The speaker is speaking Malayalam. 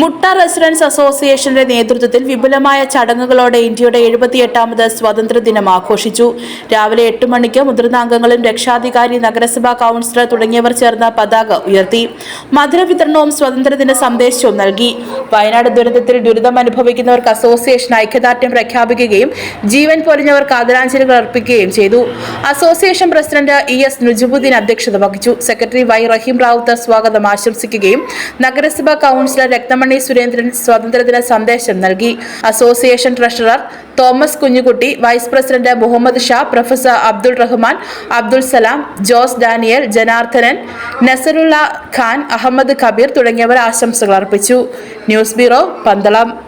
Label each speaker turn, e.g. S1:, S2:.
S1: മുട്ട റെസിഡൻസ് അസോസിയേഷന്റെ നേതൃത്വത്തിൽ വിപുലമായ ചടങ്ങുകളോടെ ഇന്ത്യയുടെ എഴുപത്തിയെട്ടാമത് സ്വാതന്ത്ര്യദിനം ആഘോഷിച്ചു. രാവിലെ എട്ട് മണിക്ക് മുതിർന്ന അംഗങ്ങളും രക്ഷാധികാരി നഗരസഭാ കൗൺസിലർ തുടങ്ങിയവർ ചേർന്ന പതാക ഉയർത്തി. മധുര വിതരണവും സ്വാതന്ത്ര്യദിന സന്ദേശവും നൽകി. വയനാട് ദുരന്തത്തിൽ ദുരിതം അനുഭവിക്കുന്നവർക്ക് അസോസിയേഷൻ ഐക്യദാർഢ്യം പ്രഖ്യാപിക്കുകയും ജീവൻ പൊലിഞ്ഞവർക്ക് ആദരാഞ്ജലികൾ അർപ്പിക്കുകയും ചെയ്തു. Association president E S Nujubuddin അധ്യക്ഷത വഹിച്ചു. സെക്രട്ടറി വൈ റഹീം റാവുത്ത് സ്വാഗതം ആശംസിക്കുകയും നഗരസഭാ കൗൺസിലർ രക്തമണി സുരേന്ദ്രൻ സ്വാതന്ത്ര്യദിന സന്ദേശം നൽകി. Association treasurer Thomas Kunjukutty vice president Muhammad Shah professor Abdul Rahman Abdul Salam Jose Daniel Janardhanan Nasrullah Khan Ahmed Kabeer തുടങ്ങിയവർ ആശംസകൾ അർപ്പിച്ചു. News bureau Pandalam.